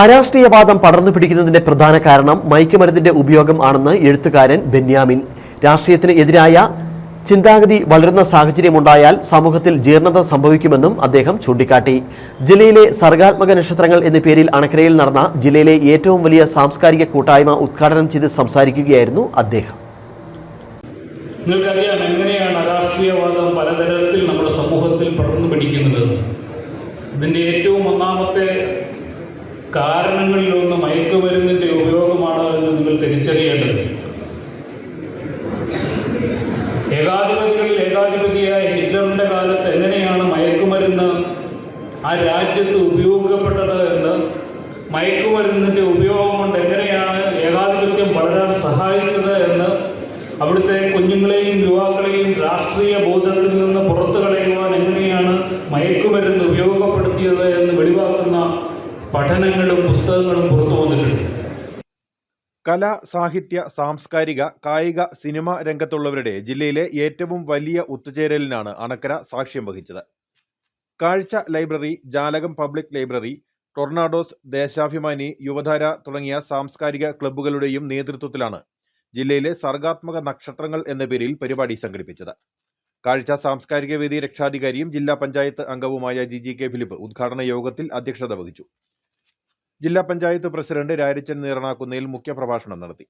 അരാഷ്ട്രീയവാദം പടർന്നു പിടിക്കുന്നതിന്റെ പ്രധാന കാരണം മയക്കുമരുന്നിന്റെ ഉപയോഗം ആണെന്ന് എഴുത്തുകാരൻ ബെന്യാമിൻ. രാഷ്ട്രീയത്തിന് എതിരായ ചിന്താഗതി വളരുന്ന സാഹചര്യമുണ്ടായാൽ സമൂഹത്തിൽ ജീർണത സംഭവിക്കുമെന്നും അദ്ദേഹം ചൂണ്ടിക്കാട്ടി. ജില്ലയിലെ സർഗാത്മക നക്ഷത്രങ്ങൾ എന്ന പേരിൽ അണക്കരയിൽ നടന്ന ജില്ലയിലെ ഏറ്റവും വലിയ സാംസ്കാരിക കൂട്ടായ്മ ഉദ്ഘാടനം ചെയ്ത് സംസാരിക്കുകയായിരുന്നു അദ്ദേഹം. നിങ്ങൾക്കറിയാം എങ്ങനെയാണ് രാഷ്ട്രീയവാദം പലതരത്തിൽ നമ്മുടെ സമൂഹത്തിൽ പടർന്നു പിടിക്കുന്നത്. ഇതിന്റെ ഏറ്റവും ഒന്നാമത്തെ കാരണങ്ങളിലൊന്ന് മയക്കുമരുന്നിന്റെ ഉപയോഗമാണ് എന്ന് നിങ്ങൾ തിരിച്ചറിയേണ്ടത്. ഏകാധിപതികളിൽ ഏകാധിപതിയായ ഹിറ്റ്ലറിന്റെ കാലത്ത് എങ്ങനെയാണ് മയക്കുമരുന്ന് ആ രാജ്യത്ത് ഉപയോഗപ്പെട്ടത് എന്ന് മയക്കുമരുന്നിന്റെ ഉപയോഗം കൊണ്ട് എങ്ങനെയാണ് ഏകാധിപത്യം വളരാൻ സഹായിച്ചത് എന്ന് അവിടുത്തെ കുഞ്ഞുങ്ങളെയും യുവാക്കളെയും രാഷ്ട്രീയ ബോധത്തിൽ പഠനങ്ങളും പുസ്തകങ്ങളും പുറത്തു വന്നിട്ടുണ്ട്. കല സാഹിത്യ സാംസ്കാരിക കായിക സിനിമ രംഗത്തുള്ളവരുടെ ജില്ലയിലെ ഏറ്റവും വലിയ ഒത്തുചേരലിനാണ് അണക്കര സാക്ഷ്യം വഹിച്ചത്. Kazhcha library Jalakam public library Tornadoes Deshabhimani Yuvadhara തുടങ്ങിയ സാംസ്കാരിക ക്ലബ്ബുകളുടെയും നേതൃത്വത്തിലാണ് ജില്ലയിലെ സർഗാത്മക നക്ഷത്രങ്ങൾ എന്ന പേരിൽ പരിപാടി സംഘടിപ്പിച്ചത്. കാഴ്ച സാംസ്കാരിക വേദി രക്ഷാധികാരിയും ജില്ലാ പഞ്ചായത്ത് അംഗവുമായ ജി ജി കെ ഫിലിപ്പ് ഉദ്ഘാടന യോഗത്തിൽ അധ്യക്ഷത വഹിച്ചു. ജില്ലാ പഞ്ചായത്ത് പ്രസിഡന്റ് രാരിച്ചൻ നീറണാക്കുന്നയിൽ മുഖ്യപ്രഭാഷണം നടത്തി.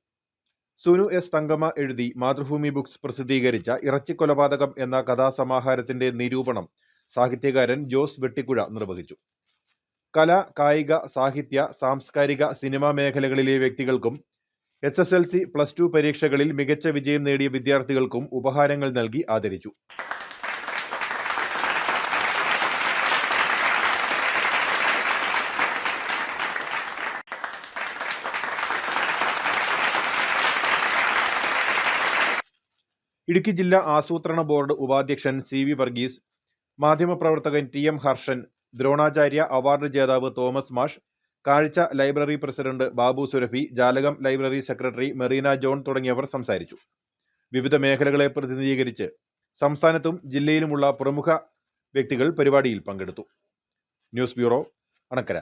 സുനു എസ് തങ്കമ്മ എഴുതി മാതൃഭൂമി ബുക്സ് പ്രസിദ്ധീകരിച്ച ഇറച്ചിക്കൊലപാതകം എന്ന കഥാസമാഹാരത്തിന്റെ നിരൂപണം സാഹിത്യകാരൻ ജോസ് വെട്ടിക്കുഴ നിർവഹിച്ചു. കല കായിക സാഹിത്യ സാംസ്കാരിക സിനിമാ മേഖലകളിലെ വ്യക്തികൾക്കും S S L C plus two പരീക്ഷകളിൽ മികച്ച വിജയം നേടിയ വിദ്യാർത്ഥികൾക്കും ഉപഹാരങ്ങൾ നൽകി ആദരിച്ചു. ഇടുക്കി ജില്ലാ ആസൂത്രണ ബോർഡ് ഉപാധ്യക്ഷൻ സി വി വർഗീസ് മാധ്യമപ്രവർത്തകൻ T M Harshan Dronacharya award ജേതാവ് തോമസ് മാഷ് കാഴ്ച ലൈബ്രറി പ്രസിഡന്റ് ബാബു സുരഭി ജാലകം ലൈബ്രറി സെക്രട്ടറി മെറീന ജോൺ തുടങ്ങിയവർ സംസാരിച്ചു. വിവിധ മേഖലകളെ പ്രതിനിധീകരിച്ച് സംസ്ഥാനത്തും ജില്ലയിലുമുള്ള പ്രമുഖ വ്യക്തികൾ പരിപാടിയിൽ പങ്കെടുത്തു. News bureau Anakkara.